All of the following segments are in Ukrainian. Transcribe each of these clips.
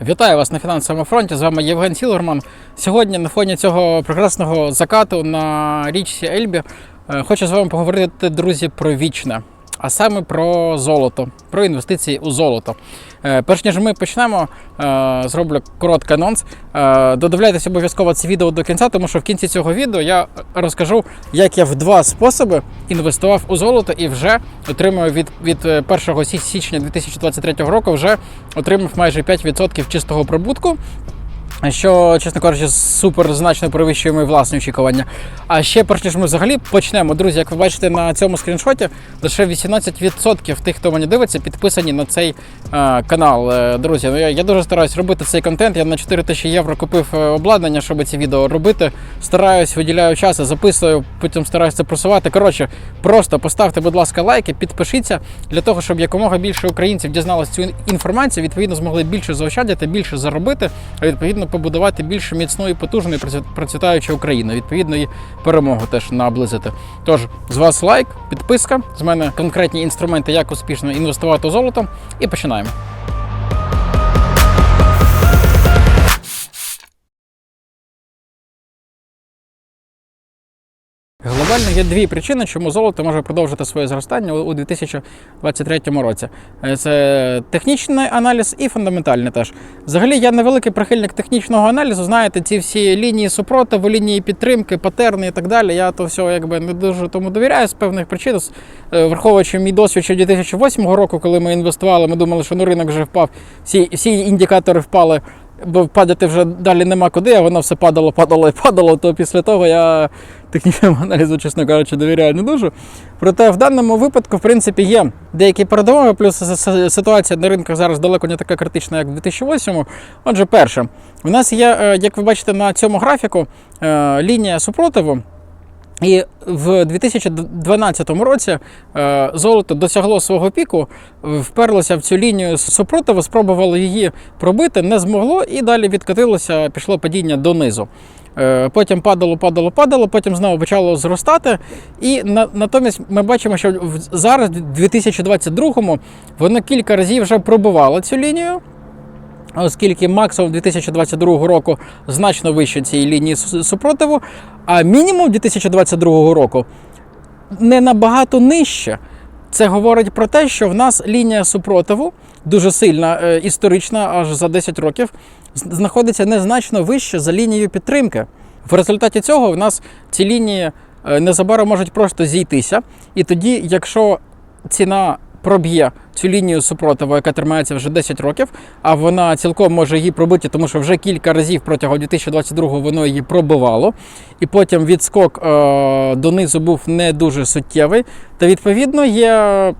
Вітаю вас на фінансовому фронті. З вами Євген Сілверман. Сьогодні на фоні цього прекрасного закату на річці Ельбі е, хочу з вами поговорити, друзі, про вічне, а саме про золото, про інвестиції у золото. Е, Перш ніж ми почнемо, е, зроблю короткий анонс. Е, Додивляйтесь обов'язково це відео до кінця, тому що в кінці цього відео я розкажу, як я в два способи інвестував у золото і вже отримую від, від е, 1 січня 2023 року вже отримав майже 5% чистого прибутку. Що, чесно кажучи, супер значно перевищує мої власні очікування. А ще перш ніж ми взагалі почнемо, друзі, як ви бачите на цьому скріншоті, лише 18% тих, хто мені дивиться, підписані на цей е, канал. Е, друзі, ну я, я дуже стараюсь робити цей контент. Я на 4 тисячі євро купив е, обладнання, щоб ці відео робити. Стараюсь, виділяю час, записую, потім стараюсь це просувати. Коротше, просто поставте, будь ласка, лайки, підпишіться для того, щоб якомога більше українців дізналися цю інформацію, відповідно змогли більше заощадити, більше заробити, а відповідно побудувати більш міцну і потужну і процвітаючу Україну. Відповідно, і перемогу теж наблизити. Тож з вас лайк, підписка. З мене конкретні інструменти, як успішно інвестувати у золото. І починаємо. Глобально є дві причини, чому золото може продовжити своє зростання у у 2023 році. Е, Це технічний аналіз і фундаментальний теж. Взагалі, я невеликий прихильник технічного аналізу. Знаєте, ці всі лінії супротиву, лінії підтримки, патерни і так далі. Я то все якби не дуже тому довіряю з певних причин. Е, Враховуючи мій досвід ще 2008 року, коли ми інвестували, ми думали, що ну, ринок вже впав, всі, всі індикатори впали. Бо падати вже далі нема куди, а воно все падало, падало і падало. То після того я технічному аналізу, чесно кажучи, довіряю не дуже. Проте в даному випадку, в принципі, є деякі передумови, плюс ситуація на ринках зараз далеко не така критична, як в 2008-му. Отже, перше, у нас є, е, як ви бачите на цьому графіку, е, лінія супротиву. І в 2012 році е, золото досягло свого піку, вперлося в цю лінію супротиву, спробувало її пробити, не змогло, і далі відкотилося, пішло падіння донизу. Е, Потім падало, падало, падало, потім знову почало зростати. І на, натомість ми бачимо, що зараз, в 2022-му, воно кілька разів вже пробивало цю лінію оскільки максимум 2022 року значно вище цієї лінії супротиву, а мінімум 2022 року не набагато нижче. Це говорить про те, що в нас лінія супротиву дуже сильна, е, історична, аж за 10 років, знаходиться незначно вище за лінією підтримки. В результаті цього в нас ці лінії е, незабаром можуть просто зійтися. І тоді, якщо ціна проб'є цю лінію супротиву, яка тримається вже 10 років, а вона цілком може її пробити, тому що вже кілька разів протягом 2022 воно її пробивало, і потім відскок е, донизу був не дуже суттєвий. Та відповідно є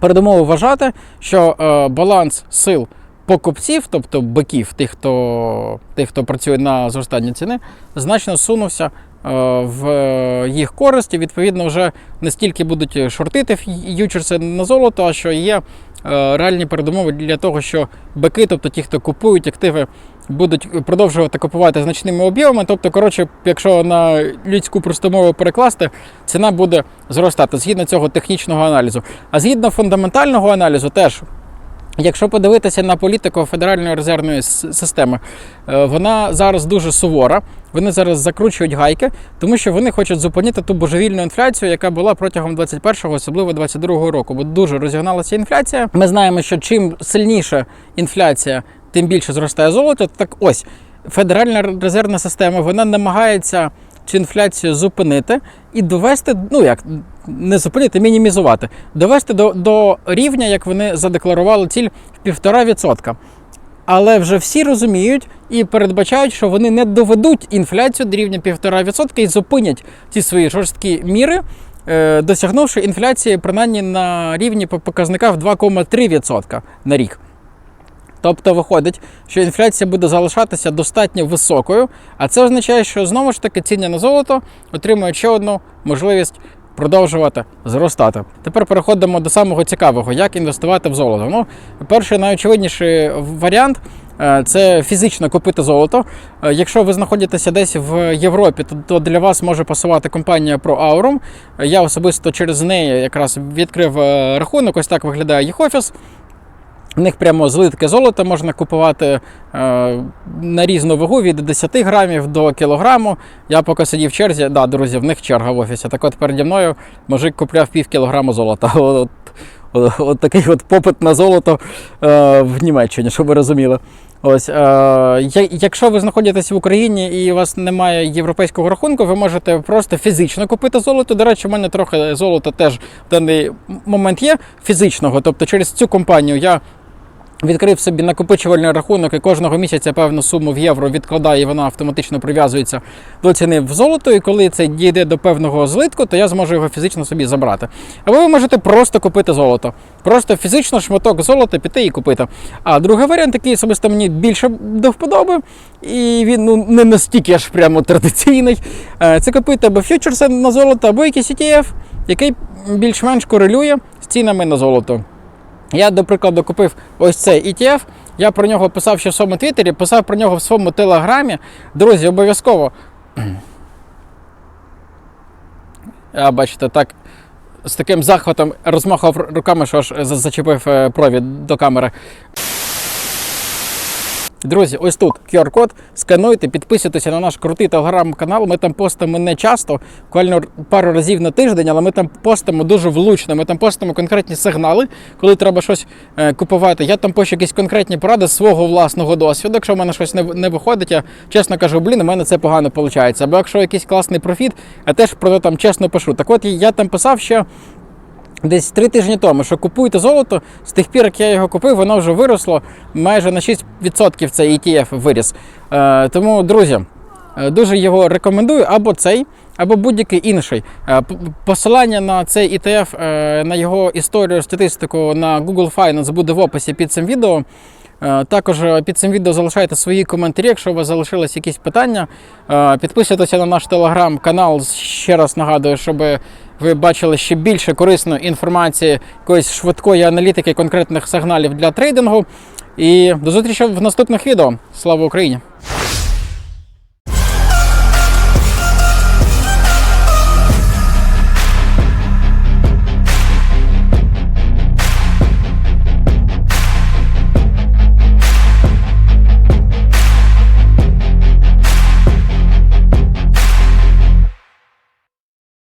передумови вважати, що е, баланс сил покупців, тобто биків, тих, хто, тих, хто працює на зростання ціни, значно сунувся в їх користь. І, Відповідно, вже не стільки будуть шортити ф'ючерси на золото, а що є е, реальні передумови для того, що бики, тобто ті, хто купують активи, будуть продовжувати купувати значними об'ємами. Тобто, коротше, якщо на людську просту мову перекласти, ціна буде зростати згідно цього технічного аналізу. А згідно фундаментального аналізу, теж. Якщо подивитися на політику Федеральної резервної системи, е, вона зараз дуже сувора. Вони зараз закручують гайки, тому що вони хочуть зупинити ту божевільну інфляцію, яка була протягом 21-го, особливо 22-го року. Бо дуже розігналася інфляція. Ми знаємо, що чим сильніша інфляція, тим більше зростає золото. Так ось Федеральна резервна система вона намагається цю інфляцію зупинити і довести, ну як не зупинити, мінімізувати, довести до, до рівня, як вони задекларували ціль в 1,5%. Але вже всі розуміють і передбачають, що вони не доведуть інфляцію до рівня 1,5% і зупинять ці свої жорсткі міри, е, досягнувши інфляції принаймні на рівні по показниках в 2,3% на рік. Тобто виходить, що інфляція буде залишатися достатньо високою, а це означає, що знову ж таки ціни на золото отримують ще одну можливість продовжувати зростати. Тепер переходимо до самого цікавого, як інвестувати в золото. Ну, перший найочевидніший варіант е, це фізично купити золото. Е, Якщо ви знаходитеся десь в Європі, то, для вас може пасувати компанія ProAurum. Е, Я особисто через неї якраз відкрив рахунок. Ось так виглядає їх офіс. В них прямо злитки золота можна купувати е, на різну вагу від 10 грамів до кілограму. Я поки сидів в черзі, да, друзі, в них черга в офісі. Так от переді мною мужик купляв пів кілограму золота. От, от, от такий от попит на золото е, в Німеччині, щоб ви розуміли. Ось, е, якщо ви знаходитесь в Україні і у вас немає європейського рахунку, ви можете просто фізично купити золото. До речі, у мене трохи золота теж в даний момент є фізичного. Тобто через цю компанію я Відкрив собі накопичувальний рахунок і кожного місяця певну суму в євро відкладає, і вона автоматично прив'язується до ціни в золото. І коли це дійде до певного злитку, то я зможу його фізично собі забрати. Або ви можете просто купити золото. Просто фізично шматок золота піти і купити. А другий варіант, який особисто мені більше до вподоби, і він ну, не настільки аж прямо традиційний. е, Це купити або фьючерси на золото, або якийсь ETF, який більш-менш корелює з цінами на золото. Я, до прикладу, купив ось цей ETF. Я про нього писав ще в своєму твіттері, писав про нього в своєму телеграмі. Друзі, обов'язково. А, бачите, так з таким захватом розмахав руками, що аж зачепив е, провід до камери. Друзі, ось тут QR-код, скануйте, підписуйтеся на наш крутий телеграм-канал. Ми там постимо не часто, буквально пару разів на тиждень, але ми там постимо дуже влучно. Ми там постимо конкретні сигнали, коли треба щось е, купувати. Я там пишу якісь конкретні поради з свого власного досвіду. Якщо в мене щось не, не виходить, я чесно кажу, блін, у мене це погано виходить. Або якщо якийсь класний профіт, я теж про це там чесно пишу. Так от я там писав, що Десь три тижні тому, що купуйте золото, з тих пір, як я його купив, воно вже виросло майже на 6% цей ETF виріс. Е, тому, друзі, е, дуже його рекомендую або цей, або будь-який інший. Е, Посилання на цей ETF, е, на його історію, статистику на Google Finance буде в описі під цим відео. Також під цим відео залишайте свої коментарі, якщо у вас залишились якісь питання. Підписуйтеся на наш телеграм-канал. Ще раз нагадую, щоб ви бачили ще більше корисної інформації, якоїсь швидкої аналітики конкретних сигналів для трейдингу. І до зустрічі в наступних відео. Слава Україні!